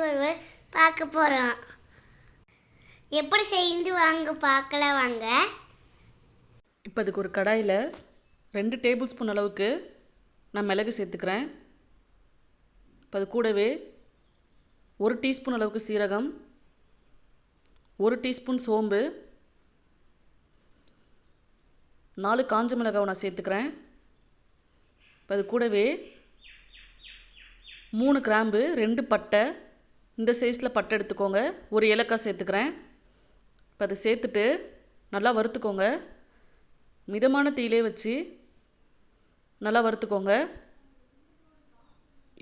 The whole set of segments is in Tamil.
கோழி பார்க்க போகிறோம் எப்படி செய்து வாங்க பார்க்கல வாங்க. இப்போ அதுக்கு ஒரு கடாயில் ரெண்டு டேபிள் ஸ்பூன் அளவுக்கு நான் மிளகு சேர்த்துக்கிறேன். இப்போ அது கூடவே ஒரு டீஸ்பூன் அளவுக்கு சீரகம் ஒரு டீஸ்பூன் சோம்பு நாலு காஞ்ச மிளகாவை நான் சேர்த்துக்கிறேன். இப்போ அது கூடவே மூணு கிராம்பு ரெண்டு பட்டை இந்த சைஸில் பட்டை எடுத்துக்கோங்க. ஒரு ஏலக்காய் சேர்த்துக்கிறேன். இப்போ அதை சேர்த்துட்டு நல்லா வறுத்துக்கோங்க. மிதமான தீயிலே வச்சு நல்லா வறுத்துக்கோங்க.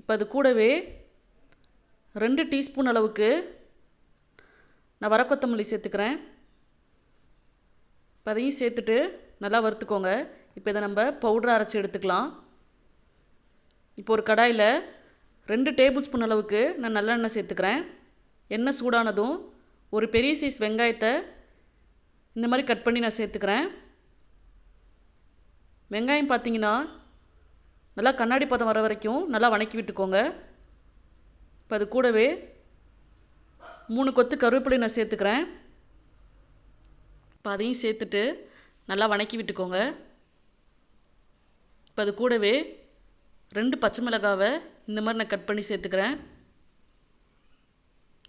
இப்போ அது கூடவே ரெண்டு டீஸ்பூன் அளவுக்கு நான் வரக்கொத்தமல்லி சேர்த்துக்கிறேன். இப்போ அதையும் சேர்த்துட்டு நல்லா வறுத்துக்கோங்க. இப்போ இதை நம்ம பவுடர் அரைச்சி எடுத்துக்கலாம். இப்போ ஒரு கடாயில் ரெண்டு டேபிள் ஸ்பூன் அளவுக்கு நான் நல்லெண்ணெய் சேர்த்துக்கிறேன். எண்ணெய் சூடானதும் ஒரு பெரிய சைஸ் வெங்காயத்தை இந்த மாதிரி கட் பண்ணி நான் சேர்த்துக்கிறேன். வெங்காயம் பார்த்தீங்கன்னா நல்லா கண்ணாடி பதம் வர வரைக்கும் நல்லா வணக்கி விட்டுக்கோங்க. இப்போ அது கூடவே மூணு கொத்து கருவேப்பிலை நான் சேர்த்துக்கிறேன். இப்போ அதையும் சேர்த்துட்டு நல்லா வணக்கி விட்டுக்கோங்க. இப்போ அது கூடவே ரெண்டு பச்சை மிளகாவை இந்த மாதிரி நான் கட் பண்ணி சேர்த்துக்கிறேன்.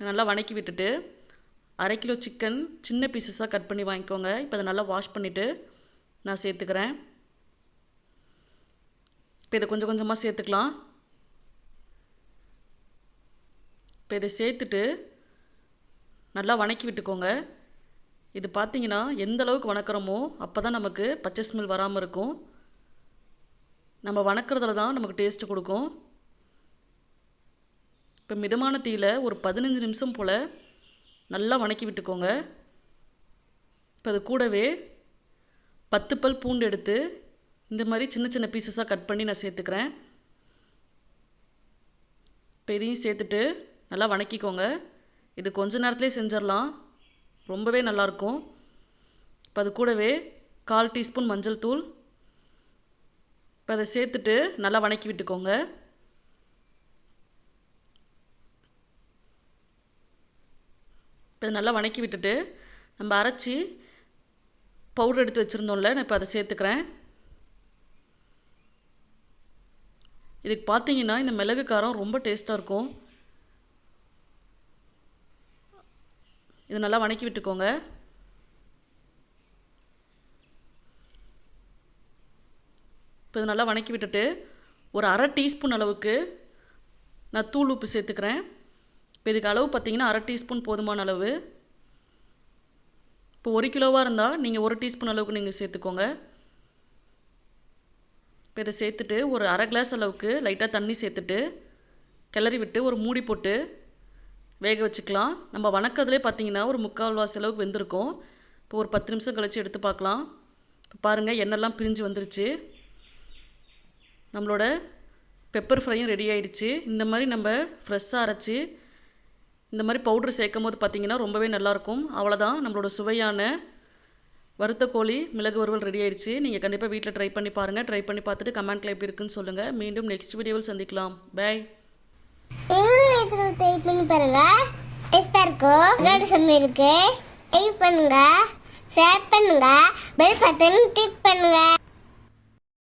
நல்லா வணக்கி விட்டுட்டு அரை கிலோ சிக்கன் சின்ன பீசஸாக கட் பண்ணி வாங்கிக்கோங்க. இப்போ அதை நல்லா வாஷ் பண்ணிவிட்டு நான் சேர்த்துக்கிறேன். இப்போ இதை கொஞ்சம் கொஞ்சமாக சேர்த்துக்கலாம். இப்போ இதை சேர்த்துட்டு நல்லா வணக்கி விட்டுக்கோங்க. இது பார்த்தீங்கன்னா எந்த அளவுக்கு வணக்கிறோமோ அப்போ தான் நமக்கு பச்சை ஸ்மெல் வராமல் இருக்கும். நம்ம வணக்கிறதுல தான் நமக்கு டேஸ்ட்டு கொடுக்கும். இப்போ மிதமான தீயில் ஒரு பதினஞ்சு நிமிஷம் போல் நல்லா வணக்கி விட்டுக்கோங்க. இப்போ அது கூடவே பத்து பல் பூண்டு எடுத்து இந்த மாதிரி சின்ன சின்ன பீசஸாக கட் பண்ணி நான் சேர்த்துக்கிறேன். இப்போ இதையும் சேர்த்துட்டு நல்லா வணக்கிக்கோங்க. இது கொஞ்ச நேரத்துலேயே செஞ்சிடலாம் ரொம்பவே நல்லாயிருக்கும் இப்போ அது கூடவே கால் டீஸ்பூன் மஞ்சள் தூள். இப்போ அதை சேர்த்துட்டு நல்லா வணக்கி விட்டுக்கோங்க. இப்போ இதை நல்லா வணக்கி விட்டுட்டு நம்ம அரைச்சி பவுடர் எடுத்து வச்சுருந்தோம்ல நான் இப்போ அதை சேர்த்துக்கிறேன். இதுக்கு பார்த்தீங்கன்னா இந்த மிளகு காரம் ரொம்ப டேஸ்ட்டாக இருக்கும். இது நல்லா வணக்கி விட்டுக்கோங்க. இப்போ இது நல்லா வணக்கி விட்டுட்டு ஒரு அரை டீஸ்பூன் அளவுக்கு நான் தூள் உப்பு சேர்த்துக்கிறேன். இப்போ இதுக்கு அளவு பார்த்தீங்கன்னா அரை டீஸ்பூன் போதுமான அளவு. இப்போ ஒரு கிலோவாக இருந்தால் நீங்கள் ஒரு டீஸ்பூன் அளவுக்கு நீங்கள் சேர்த்துக்கோங்க. இப்போ இதை சேர்த்துட்டு ஒரு அரை கிளாஸ் அளவுக்கு லைட்டாக தண்ணி சேர்த்துட்டு கிளறி விட்டு ஒரு மூடி போட்டு வேக வச்சுக்கலாம். நம்ம வணக்கத்துலேயே பார்த்தீங்கன்னா ஒரு முக்கால் வாசி அளவுக்கு வெந்திருக்கும். இப்போ ஒரு பத்து நிமிஷம் கழித்து எடுத்து பார்க்கலாம். இப்போ பாருங்கள் எண்ணெய்லாம் பிரிஞ்சு வந்துருச்சு. நம்மளோட பெப்பர் ஃப்ரையும் ரெடி ஆயிடுச்சு. இந்த மாதிரி நம்ம ஃப்ரெஷ்ஷாக அரைச்சி இந்த மாதிரி பவுட்ரு சேர்க்கும் போது பார்த்திங்கன்னா ரொம்பவே நல்லாயிருக்கும். அவ்வளோதான் நம்மளோட சுவையான வறுத்த கோழி மிளகு வறுவல் ரெடி ஆயிடுச்சு. நீங்கள் கண்டிப்பாக வீட்டில் ட்ரை பண்ணி பாருங்கள் ட்ரை பண்ணி பார்த்துட்டு கமெண்ட்டில் எப்படி இருக்குன்னு சொல்லுங்கள் மீண்டும் நெக்ஸ்ட் வீடியோவில் சந்திக்கலாம். பாய் ட்ரை பண்ணி பாருங்க. இருக்கும் இருக்கு? ட்ரை பண்ணுங்க. ஷேர் பண்ணுங்க. பெல் பட்டன் கிளிக் பண்ணுங்க.